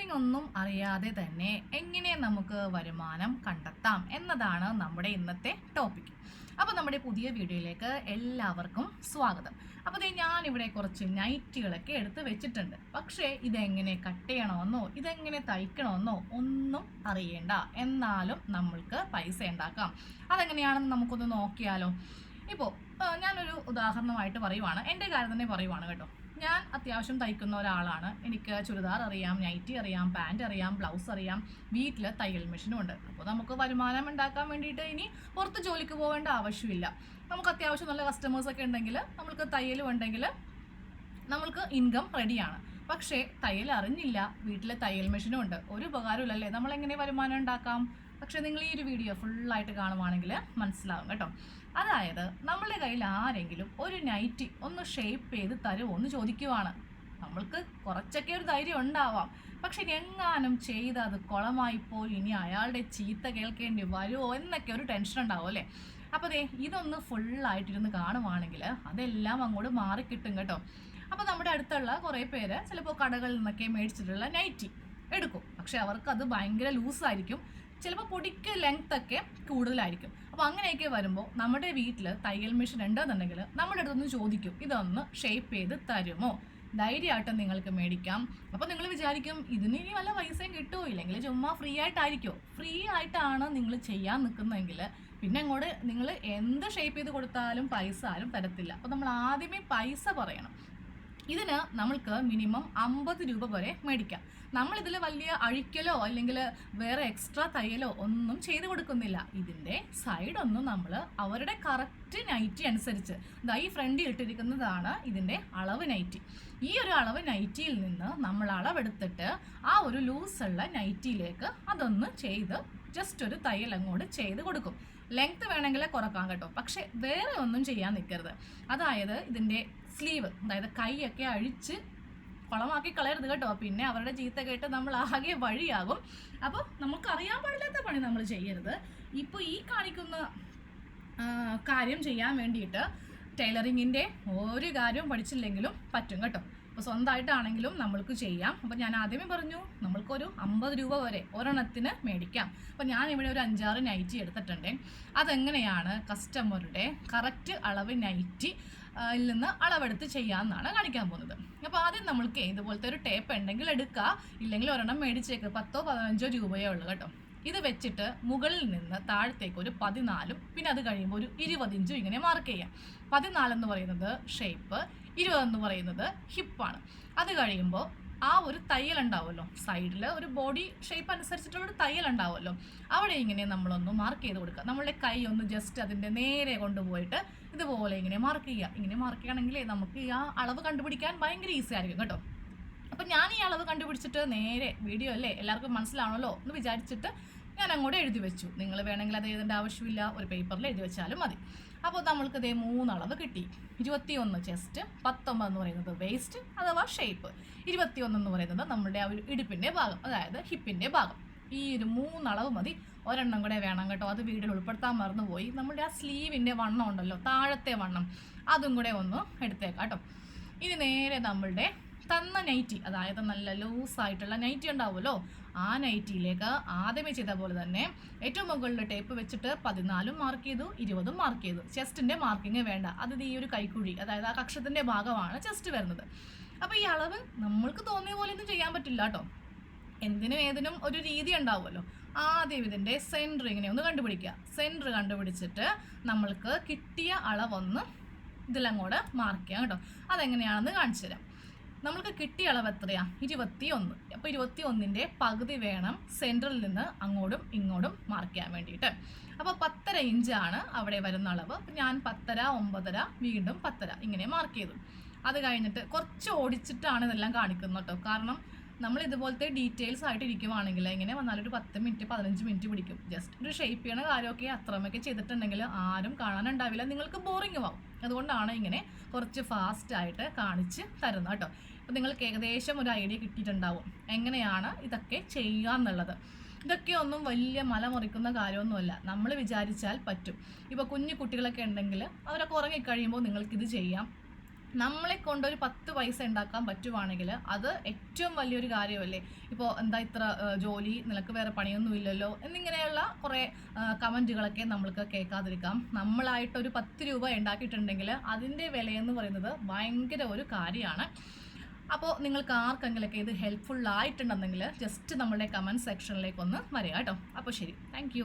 Tailoring ഒന്നും അറിയാതെ തന്നെ എങ്ങനെ നമുക്ക് വരുമാനം കണ്ടെത്താം എന്നതാണ് നമ്മുടെ ഇന്നത്തെ ടോപ്പിക് അപ്പോൾ നമ്മുടെ പുതിയ വീഡിയോയിലേക്ക് എല്ലാവർക്കും സ്വാഗതം. അപ്പോൾ ഞാൻ ഇവിടെ കുറച്ച് നൈറ്റികളൊക്കെ എടുത്ത് വെച്ചിട്ടുണ്ട്. പക്ഷേ ഇതെങ്ങനെ കട്ട് ചെയ്യണമെന്നോ ഇതെങ്ങനെ തയ്ക്കണമെന്നോ ഒന്നും അറിയേണ്ട. എന്നാലും നമ്മൾക്ക് പൈസ ഉണ്ടാക്കാം. അതെങ്ങനെയാണെന്ന് നമുക്കൊന്ന് നോക്കിയാലോ. ഇപ്പോൾ ഞാനൊരു ഉദാഹരണമായിട്ട് പറയുവാണ്. എന്റെ കാര്യം തന്നെ പറയുവാണ് കേട്ടോ. ഞാൻ അത്യാവശ്യം തയ്ക്കുന്ന ഒരാളാണ്. എനിക്ക് ചുരിദാർ അറിയാം നൈറ്റി അറിയാം പാന്റ് അറിയാം ബ്ലൗസ് അറിയാം. വീട്ടിൽ തയ്യൽ മെഷീനും ഉണ്ട് അപ്പോൾ നമുക്ക് വരുമാനം ഉണ്ടാക്കാൻ വേണ്ടിയിട്ട് ഇനി പുറത്ത് ജോലിക്ക് പോകേണ്ട ആവശ്യമില്ല. നമുക്ക് അത്യാവശ്യം നല്ല കസ്റ്റമേഴ്സ് ഒക്കെ ഉണ്ടെങ്കിൽ നമ്മൾക്ക് തയ്യലും ഉണ്ടെങ്കിൽ നമ്മൾക്ക് ഇൻകം റെഡിയാണ് പക്ഷേ തയ്യൽ അറിഞ്ഞില്ല. വീട്ടിലെ തയ്യൽ മെഷീനും ഉണ്ട് ഒരു ഉപകാരമില്ലല്ലേ നമ്മൾ എങ്ങനെ വരുമാനം ഉണ്ടാക്കാം? പക്ഷേ നിങ്ങൾ ഈ ഒരു വീഡിയോ ഫുള്ളായിട്ട് കാണുവാണെങ്കിൽ മനസ്സിലാവും കേട്ടോ. അതായത് നമ്മളുടെ കയ്യിൽ ആരെങ്കിലും ഒരു നൈറ്റി ഒന്ന് ഷേപ്പ് ചെയ്ത് തരുമോ എന്ന് ചോദിക്കുവാണ്. നമ്മൾക്ക് കുറച്ചൊക്കെ ഒരു ധൈര്യം ഉണ്ടാവാം. പക്ഷെ എങ്ങാനും ചെയ്ത് അത് കുളമായി പോയി ഇനി അയാളുടെ ചീത്ത കേൾക്കേണ്ടി വരുമോ എന്നൊക്കെ ഒരു ടെൻഷൻ ഉണ്ടാവും അല്ലേ? അപ്പോൾ ദേ ഇതൊന്ന് ഫുള്ളായിട്ടിരുന്ന് കാണുവാണെങ്കിൽ അതെല്ലാം അങ്ങോട്ട് മാറിക്കിട്ടും കേട്ടോ. അപ്പോൾ നമ്മുടെ അടുത്തുള്ള കുറേ പേര് ചിലപ്പോൾ കടകളിൽ നിന്നൊക്കെ മേടിച്ചിട്ടുള്ള നൈറ്റി എടുക്കും. പക്ഷെ അവർക്ക് അത് ഭയങ്കര ലൂസായിരിക്കും ചിലപ്പോൾ പൊടിക്ക് ലെങ്ത് ഒക്കെ കൂടുതലായിരിക്കും. അപ്പോൾ അങ്ങനെയൊക്കെ വരുമ്പോൾ നമ്മുടെ വീട്ടിൽ തയ്യൽ മെഷീൻ ഉണ്ടെന്നുണ്ടെങ്കിൽ നമ്മുടെ അടുത്തൊന്ന് ചോദിക്കും ഇതൊന്ന് ഷേപ്പ് ചെയ്ത് തരുമോ? ധൈര്യമായിട്ട് നിങ്ങൾക്ക് മേടിക്കാം. അപ്പോൾ നിങ്ങൾ വിചാരിക്കും ഇതിന് ഇനി വല്ല പൈസയും കിട്ടുമോ ഇല്ലെങ്കിൽ ചുമ്മാ ഫ്രീ ആയിട്ടായിരിക്കുമോ ഫ്രീ ആയിട്ടാണ് നിങ്ങൾ ചെയ്യാൻ നിൽക്കുന്നതെങ്കിൽ പിന്നെ അങ്ങോട്ട് നിങ്ങൾ എന്ത് ഷേപ്പ് ചെയ്ത് കൊടുത്താലും പൈസ ആരും തരത്തില്ല. അപ്പോൾ നമ്മൾ ആദ്യമേ പൈസ പറയണം. ഇതിന് നമ്മൾക്ക് മിനിമം അമ്പത് രൂപ വരെ മേടിക്കാം. നമ്മളിതിൽ വലിയ അഴിക്കലോ അല്ലെങ്കിൽ വേറെ എക്സ്ട്രാ തയ്യലോ ഒന്നും ചെയ്തു കൊടുക്കുന്നില്ല. ഇതിന്റെ സൈഡൊന്നും നമ്മൾ അവരുടെ കറക്റ്റ് നൈറ്റി അനുസരിച്ച് ഇതാ ഈ ഫ്രണ്ടിൽ ഇട്ടിരിക്കുന്നതാണ് ഇതിന്റെ അളവ് നൈറ്റി ഈ ഒരു അളവ് നൈറ്റിയിൽ നിന്ന് നമ്മൾ അളവെടുത്തിട്ട് ആ ഒരു ലൂസുള്ള നൈറ്റിയിലേക്ക് അതൊന്ന് ചെയ്ത് ജസ്റ്റ് ഒരു തയ്യൽ അങ്ങോട്ട് ചെയ്ത് കൊടുക്കും. ലെങ്ത് വേണമെങ്കിൽ കുറക്കാം കേട്ടോ. പക്ഷെ വേറെ ഒന്നും ചെയ്യാൻ നിൽക്കരുത് അതായത് ഇതിന്റെ സ്ലീവ് അതായത് കൈയൊക്കെ അഴിച്ച് കുളമാക്കി കളയരുത് കേട്ടോ. പിന്നെ അവരുടെ ചീത്ത കേട്ട് നമ്മൾ ആകെ വഴിയാകും. അപ്പോൾ നമുക്ക് അറിയാൻ പാടില്ലാത്ത പണി നമ്മൾ ചെയ്യരുത്. ഇപ്പോൾ ഈ കാണിക്കുന്ന കാര്യം ചെയ്യാൻ വേണ്ടിയിട്ട് ടൈലറിങ്ങിന്റെ ഒരു കാര്യവും പഠിച്ചില്ലെങ്കിലും പറ്റും കേട്ടോ. അപ്പോൾ സ്വന്തമായിട്ടാണെങ്കിലും നമ്മൾക്ക് ചെയ്യാം. അപ്പോൾ ഞാൻ ആദ്യമേ പറഞ്ഞു നമ്മൾക്കൊരു അമ്പത് രൂപ വരെ ഒരെണ്ണത്തിന് മേടിക്കാം. അപ്പോൾ ഞാൻ ഇവിടെ ഒരു അഞ്ചാറ് നൈറ്റി എടുത്തിട്ടുണ്ട്. അതെങ്ങനെയാണ്? കസ്റ്റമറുടെ കറക്റ്റ് അളവ് നൈറ്റി യിൽ നിന്ന് അളവെടുത്ത് ചെയ്യാമെന്നാണ് കാണിക്കാൻ പോകുന്നത്. അപ്പോൾ ആദ്യം നമ്മൾക്ക് ഇതുപോലത്തെ ഒരു ടേപ്പ് ഉണ്ടെങ്കിൽ എടുക്കുക ഇല്ലെങ്കിൽ ഒരെണ്ണം മേടിച്ചേക്ക്. പത്തോ പതിനഞ്ചോ രൂപയോ ഉള്ളൂ കേട്ടോ. ഇത് വെച്ചിട്ട് മുകളിൽ നിന്ന് താഴത്തേക്ക് ഒരു പതിനാലും പിന്നെ അത് കഴിയുമ്പോൾ ഒരു ഇരുപതിഞ്ചും ഇങ്ങനെ മാർക്ക് ചെയ്യാം. പതിനാലെന്ന് പറയുന്നത് ഷേപ്പ് ഇരുപതെന്ന് പറയുന്നത് ഹിപ്പാണ് അത് കഴിയുമ്പോൾ ആ ഒരു തയ്യൽ ഉണ്ടാവുമല്ലോ. സൈഡിൽ ഒരു ബോഡി ഷേപ്പ് അനുസരിച്ചിട്ടുള്ള ഒരു തയ്യൽ ഉണ്ടാവുമല്ലോ. അവിടെ ഇങ്ങനെ നമ്മളൊന്ന് മാർക്ക് ചെയ്ത് കൊടുക്കുക. നമ്മളുടെ കൈ ഒന്ന് ജസ്റ്റ് അതിന്റെ നേരെ കൊണ്ടുപോയിട്ട് ഇതുപോലെ ഇങ്ങനെ മാർക്ക് ചെയ്യുക. ഇങ്ങനെ മാർക്ക് ചെയ്യുകയാണെങ്കിൽ നമുക്ക് ആ അളവ് കണ്ടുപിടിക്കാൻ ഭയങ്കര ഈസി ആയിരിക്കും കേട്ടോ. അപ്പം ഞാൻ ഈ അളവ് കണ്ടുപിടിച്ചിട്ട് നേരെ വീഡിയോ അല്ലേ? എല്ലാവർക്കും മനസ്സിലാണല്ലോ എന്ന് വിചാരിച്ചിട്ട് ഞാൻ അങ്ങോട്ട് എഴുതി വെച്ചു. നിങ്ങൾ വേണമെങ്കിൽ അത് എഴുതേണ്ട ആവശ്യമില്ല. ഒരു പേപ്പറിൽ എഴുതി വെച്ചാലും മതി. അപ്പോൾ നമ്മൾക്ക് ഇതേ മൂന്നളവ് കിട്ടി. ഇരുപത്തിയൊന്ന് ചെസ്റ്റ് പത്തൊമ്പത് എന്ന് പറയുന്നത് വേസ്റ്റ് അഥവാ ഷേപ്പ് ഇരുപത്തിയൊന്ന് എന്ന് പറയുന്നത് നമ്മുടെ ആ ഒരു ഇടുപ്പിന്റെ ഭാഗം അതായത് ഹിപ്പിന്റെ ഭാഗം. ഈ ഒരു മൂന്നളവ് മതി. ഒരെണ്ണം കൂടെ വേണം കേട്ടോ. അത് വീഡിയോയിൽ ഉൾപ്പെടുത്താൻ മറന്നുപോയി. നമ്മുടെ ആ സ്ലീവിന്റെ വണ്ണം ഉണ്ടല്ലോ താഴത്തെ വണ്ണം. അതും കൂടെ ഒന്ന് എടുത്തേക്കാം കേട്ടോ. ഇനി നേരെ നമ്മളുടെ തന്ന നൈറ്റി അതായത് നല്ല ലൂസായിട്ടുള്ള നൈറ്റി ഉണ്ടാവുമല്ലോ? ആ നൈറ്റിയിലേക്ക് ആദ്യമേ ചെയ്ത പോലെ തന്നെ ഏറ്റവും മുകളിൽ ടേപ്പ് വെച്ചിട്ട് പതിനാലും മാർക്ക് ചെയ്തു ഇരുപതും മാർക്ക് ചെയ്തു. ചെസ്റ്റിന്റെ മാർക്കിങ് വേണ്ട. അത് ഈ ഒരു കൈക്കുഴി അതായത് ആ കക്ഷത്തിന്റെ ഭാഗമാണ് ചെസ്റ്റ് വരുന്നത്. അപ്പോൾ ഈ അളവ് നമ്മൾക്ക് തോന്നിയ പോലെ ഒന്നും ചെയ്യാൻ പറ്റില്ല കേട്ടോ എന്തിനും ഏതിനും ഒരു രീതി ഉണ്ടാവുമല്ലോ. ആദ്യം ഇതിന്റെ സെന്റർ ഇങ്ങനെ ഒന്ന് കണ്ടുപിടിക്കുക. സെന്റർ കണ്ടുപിടിച്ചിട്ട് നമ്മൾക്ക് കിട്ടിയ അളവൊന്ന് ഇതിലങ്ങോട്ട് മാർക്ക് ചെയ്യാം കേട്ടോ അതെങ്ങനെയാണെന്ന് കാണിച്ചു തരാം. നമ്മൾക്ക് കിട്ടിയ അളവ് എത്രയാ? ഇരുപത്തി ഒന്ന് അപ്പോൾ ഇരുപത്തി ഒന്നിന്റെ പകുതി വേണം സെന്ററിൽ നിന്ന് അങ്ങോട്ടും ഇങ്ങോട്ടും മാർക്ക് ചെയ്യാൻ വേണ്ടിയിട്ട്. അപ്പോൾ പത്തര ഇഞ്ചാണ് അവിടെ വരുന്ന അളവ്. ഞാൻ പത്തര ഒമ്പതര വീണ്ടും പത്തര ഇങ്ങനെ മാർക്ക് ചെയ്തു. അത് കഴിഞ്ഞിട്ട് കുറച്ച് ഓടിച്ചിട്ടാണ് ഇതെല്ലാം കാണിക്കുന്നത് കേട്ടോ. കാരണം നമ്മൾ ഇതുപോലത്തെ ഡീറ്റെയിൽസ് ആയിട്ട് ഇരിക്കുവാണെങ്കിൽ ഇങ്ങനെ വന്നാലൊരു പത്ത് മിനിറ്റ് പതിനഞ്ച് മിനിറ്റ് പിടിക്കും. ജസ്റ്റ് ഒരു ഷേപ്പ് ചെയ്യണ കാര്യമൊക്കെ അത്രമൊക്കെ ചെയ്തിട്ടുണ്ടെങ്കിൽ ആരും കാണാനുണ്ടാവില്ല. നിങ്ങൾക്ക് ബോറിംഗ് ആവും. അതുകൊണ്ടാണ് ഇങ്ങനെ കുറച്ച് ഫാസ്റ്റ് ആയിട്ട് കാണിച്ച് തരുന്നത് കേട്ടോ. അപ്പോൾ നിങ്ങൾക്ക് ഏകദേശം ഒരു ഐഡിയ കിട്ടിയിട്ടുണ്ടാവും. എങ്ങനെയാണ് ഇതൊക്കെ ചെയ്യുക എന്നുള്ളത്. ഇതൊക്കെ ഒന്നും വലിയ മല മുറിക്കുന്ന കാര്യമൊന്നുമല്ല. നമ്മൾ വിചാരിച്ചാൽ പറ്റും. ഇപ്പോൾ കുഞ്ഞു കുട്ടികളൊക്കെ ഉണ്ടെങ്കിൽ അവരൊക്കെ ഉറങ്ങിക്കഴിയുമ്പോൾ നിങ്ങൾക്കിത് ചെയ്യാം. നമ്മളെ കൊണ്ടൊരു പത്ത് പൈസ ഉണ്ടാക്കാൻ പറ്റുവാണെങ്കിൽ അത് ഏറ്റവും വലിയൊരു കാര്യമല്ലേ? ഇപ്പോൾ എന്താ ഇത്ര ജോലി നിനക്ക് വേറെ പണിയൊന്നും ഇല്ലല്ലോ എന്നിങ്ങനെയുള്ള കുറേ കമന്റുകളൊക്കെ നമ്മൾക്ക് കേൾക്കാതിരിക്കാം. നമ്മളായിട്ടൊരു പത്ത് രൂപ ഉണ്ടാക്കിയിട്ടുണ്ടെങ്കിൽ അതിന്റെ വിലയെന്ന് പറയുന്നത് ഭയങ്കര ഒരു കാര്യമാണ്. അപ്പോൾ നിങ്ങൾക്ക് ആർക്കെങ്കിലൊക്കെ ഇത് ഹെൽപ്ഫുൾ ആയിട്ടുണ്ടെന്നെങ്കിൽ ജസ്റ്റ് നമ്മുടെ കമന്റ് സെക്ഷനിലേക്ക് ഒന്ന് വരിക കേട്ടോ. അപ്പോൾ ശരി. താങ്ക്